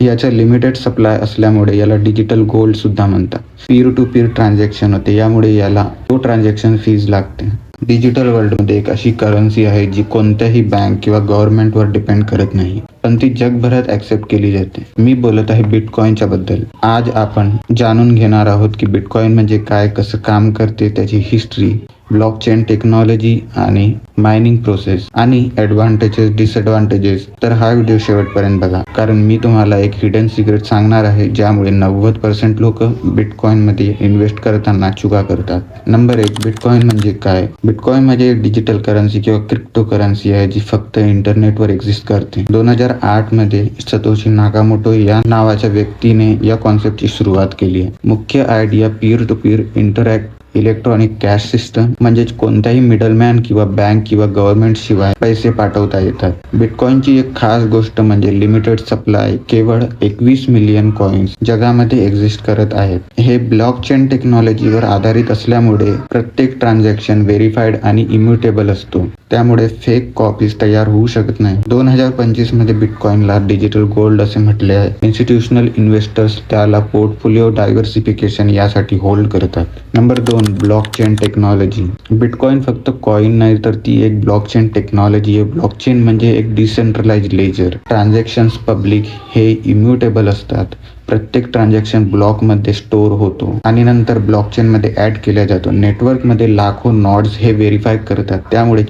याच्या limited supply असल्यामुळे याला डिजिटल गोल्ड सुद्धा म्हणतात. पीर टू पीर ट्रान्झॅक्शन होते. यामुळे याला तो ट्रान्झॅक्शन फीज लागते. डिजिटल वर्ल्डमध्ये एक अशी करन्सी आहे जी कोणत्याही बँक किंवा गव्हर्नमेंटवर डिपेंड करत नाही. पण ती जगभरात ऍक्सेप्ट केली जाते. मी बोलत आहे बिटकॉईनच्या बद्दल. आज आपण जाणून घेणार आहोत की बिटकॉईन म्हणजे काय कसं काम करते त्याची हिस्ट्री ब्लॉकचेन टेक्नॉलॉजी आणि मायनिंग प्रोसेस आणि ॲडव्हान्टेजेस डिसएडव्हान्टेजेस तर हा व्हिडिओ शेवटपर्यंत बघा कारण मी तुम्हाला एक हिडन सिक्रेट सांगणार आहे ज्यामुळे नव्वद पर्सेंट लोक बिटकॉईनमध्ये इन्व्हेस्ट करताना चुका करतात. नंबर एक बिटकॉईन म्हणजे काय? बिटकॉईन म्हणजे एक डिजिटल करन्सी किंवा क्रिप्टो करन्सी आहे जी फक्त इंटरनेटवर एक्झिस्ट करते. दोन हजार आठमध्ये सतोशी नागामोटो या नावाच्या व्यक्तीने या कॉन्सेप्टची सुरुवात केली आहे. मुख्य idea peer to peer interact electronic cash system म्हणजेच कोणत्याही मिडलमॅन किंवा बँक किंवा गव्हर्नमेंट शिवाय पैसे पाठवता येतात. बिटकॉइनची एक खास गोष्ट म्हणजे लिमिटेड सप्लाय केवळ एकवीस मिलियन कॉइन्स जगामध्ये एक्झिस्ट करत आहेत. हे ब्लॉकचेन टेक्नॉलॉजीवर आधारित असल्यामुळे प्रत्येक ट्रान्झॅक्शन व्हेरीफाईड आणि इम्युटेबल असतो. त्यामुळे फेक कॉपीज तयार होऊ शकत नाही. दोन हजार पंचवीसमध्ये बिटकॉइनला डिजिटल गोल्ड असे म्हटले आहे. इन्स्टिट्यूशनल इन्व्हेस्टर्स त्याला पोर्टफोलिओ डायव्हर्सिफिकेशन यासाठी होल्ड करतात. नंबर दोन ब्लॉकचेन टेक्नॉलॉजी बिटकॉइन फक्त कॉइन नाही तर ती एक ब्लॉकचेन टेक्नॉलॉजी आहे. ब्लॉकचेन म्हणजे एक डिसेंट्रलाइज लेजर ट्रान्झॅक्शन्स पब्लिक हे इम्युटेबल असतात. प्रत्येक ट्रान्झॅक्शन ब्लॉकमध्ये स्टोअर होतो आणि नंतर ब्लॉकचेनमध्ये ॲड केला जातो. नेटवर्कमध्ये लाखो नॉड्स हे व्हेरीफाय करतात. त्यामुळे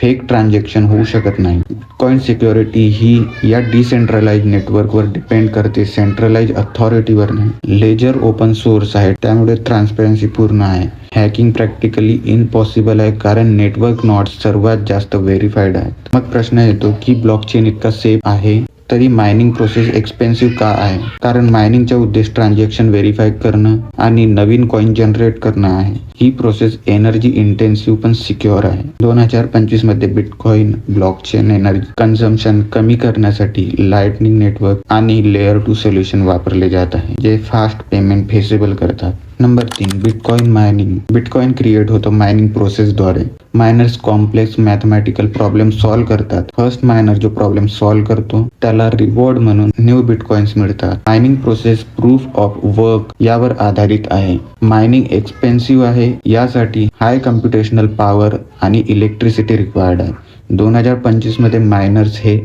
फेक ट्रान्झॅक्शन होऊ शकत नाही. कॉइन सिक्युरिटी ही या डिसेंट्रलाइज नेटवर्कवर डिपेंड करते. सेंट्रलाइज अथॉरिटीवर नाही. लेजर ओपन सोर्स आहे. त्यामुळे ट्रान्सपरन्सी पूर्ण आहे. हॅकिंग प्रॅक्टिकली इम्पॉसिबल आहे कारण नेटवर्क नॉट्स सर्वात जास्त व्हेरीफाईड आहेत. मग प्रश्न येतो की ब्लॉकचेन इतका सेफ आहे? तरी मायनिंग प्रोसेस एक्सपेन्सिव्ह का आहे? कारण मायनिंगचा उद्देश ट्रान्झॅक्शन व्हेरीफाय करणं आणि नवीन कॉइन जनरेट करणं आहे. ही प्रोसेस एनर्जी इंटेन्सिव्ह पण सिक्युअर आहे. दोन हजार पंचवीसमध्ये बिटकॉइन ब्लॉकचेन एनर्जी कन्झम्पशन कमी करण्यासाठी लाइटनिंग नेटवर्क आणि लेअर टू सोल्युशन वापरले जात आहे जे फास्ट पेमेंट फेसेबल करतात. नंबर तीन बिटकॉइन मायनिंग बिटकॉइन क्रिएट होतो mining प्रोसेसद्वारे miners complex mathematical problem solve करतात. फर्स्ट मायनर जो प्रॉब्लेम सॉल्व्ह करतो त्याला रिवॉर्ड म्हणून न्यू बिटकॉइन्स मिळतात. Mining process proof of work यावर आधारित आहे. मायनिंग एक्सपेन्सिव्ह आहे यासाठी हाय कम्प्युटेशनल पॉवर आणि इलेक्ट्रिसिटी रिक्वायर्ड आहे. दोन हजार पंचवीसमध्ये मायनर्स हे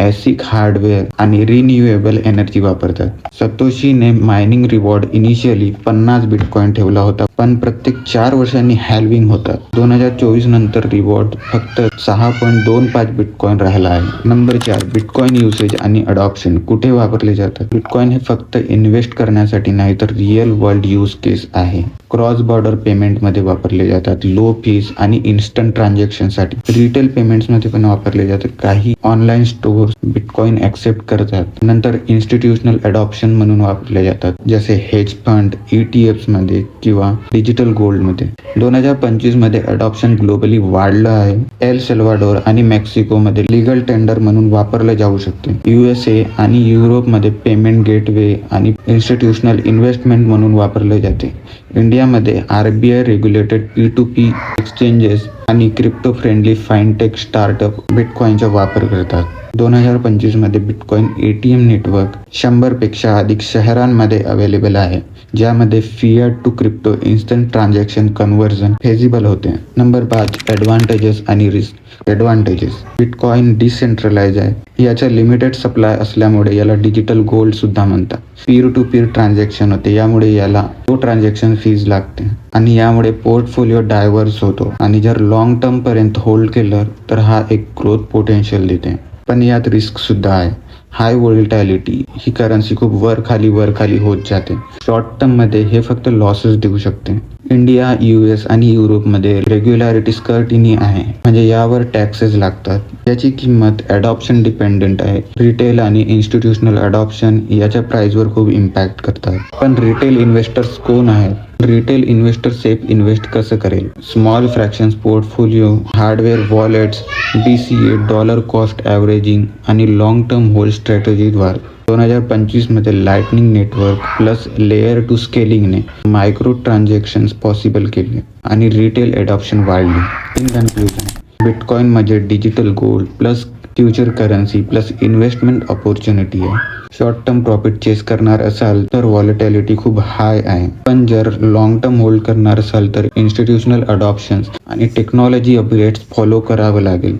ॲसिक हार्डवेअर आणि रिन्युएबल एनर्जी वापरतात. सतोशीने मायनिंग रिवॉर्ड इनिशियली पन्नास बिटकॉईन ठेवला होता पण प्रत्येक चार वर्षांनी हॅल्विंग होतात दोन हजार चोवीस नंतर रिवॉर्ड फक्त सहा पॉईंट दोन पाच बिटकॉईन राहिला आहे. नंबर चार बिटकॉईन युसेज आणि अडॉप्शन कुठे वापरले जातात? बिटकॉईन हे फक्त इन्व्हेस्ट करण्यासाठी नाही तर रिअल वर्ल्ड यूज केस आहे. क्रॉस बॉर्डर पेमेंटमध्ये वापरले जातात. लो फीज आणि इन्स्टंट ट्रान्झॅक्शनसाठी रिटेल पेमेंट्समध्ये पण वापरले जातात. काही ऑनलाईन स्टोअर बिटकॉइन ऍक्सेप्ट करतात. नंतर इन्स्टिट्यूशनल अडॉप्शन म्हणून वापरले जातात जसे हेज फंड ईटीएफमध्ये किंवा डिजिटल गोल्डमध्ये. दोन हजार पंचवीसमध्ये अडॉप्शन ग्लोबली वाढलं आहे. एल सेल्वाडोर आणि मेक्सिकोमध्ये लिगल टेंडर म्हणून वापरले जाऊ शकते. युएसए आणि युरोपमध्ये पेमेंट गेटवे आणि इन्स्टिट्यूशनल इन्व्हेस्टमेंट म्हणून वापरले जाते. इंडियामध्ये RBI regulated P to P exchanges आणि क्रिप्टो फ्रेंडली फाईनटेक स्टार्टअप बिटकॉईनचा वापर करतात. दोन हजार पंचवीसमध्ये bitcoin A T M network शंभरपेक्षा अधिक शहरांमध्ये अवेलेबल आहे ज्यामध्ये fiat to crypto instant transaction conversion feasible होते. नंबर पाच ॲडव्हान्टेजेस आणि रिस्क ॲडव्हान्टेजेस बिटकॉईन डिसेंट्रलाइज आहे. याच्या लिमिटेड सप्लाय असल्यामुळे याला डिजिटल गोल्ड सुद्धा म्हणतात. पीर टू पीर ट्रान्झॅक्शन होते. यामुळे याला तो ट्रान्झॅक्शन फीज लागते. आणि यामुळे पोर्टफोलिओ डायव्हर्स होतो. आणि जर लॉंग टर्म पर्यंत होल्ड केलं तर हा एक ग्रोथ पोटेन्शियल देते. पण यात रिस्क सुद्धा आहे. हाय वोलिटॅलिटी ही करन्सी खूप वर खाली वर खाली होत जाते. शॉर्ट टर्ममध्ये हे फक्त लॉसेस देऊ शकते. इंडिया यू एस आणि युरोपमध्ये रेग्युलॅरिटी स्कर्टिनी आहे. म्हणजे यावर टॅक्सेस लागतात. याची किंमत अडॉप्शन डिपेंडेंट आहे. रिटेल आणि इन्स्टिट्यूशनल अडॉप्शन याच्या प्राइसवर खूप इम्पॅक्ट करतात. पण रिटेल इन्व्हेस्टर्स कोण आहेत? रिटेल इन्व्हेस्टर सेफ इन्व्हेस्ट कसं करेल? Small fractions portfolio hardware wallets B C A dollar cost averaging आणि लॉंग टर्म होल्ड स्ट्रॅटेजीद्वारे दोन हजार पंचवीसमध्ये lightning network plus layer two स्केलिंगने micro transactions possible केले आणि रिटेल अडॉप्शन वाढली. इन कन्क्लुजन बिटकॉईन म्हणजे digital gold plus future currency plus investment opportunity आहे. Short term profit chase करणार असाल तर वॉलिटॅलिटी खूप हाय आहे. पण जर लॉंग टर्म होल्ड करणार असाल तर इन्स्टिट्यूशनल अडॉप्शन्स आणि टेक्नॉलॉजी अपग्रेड्स फॉलो करावं लागेल.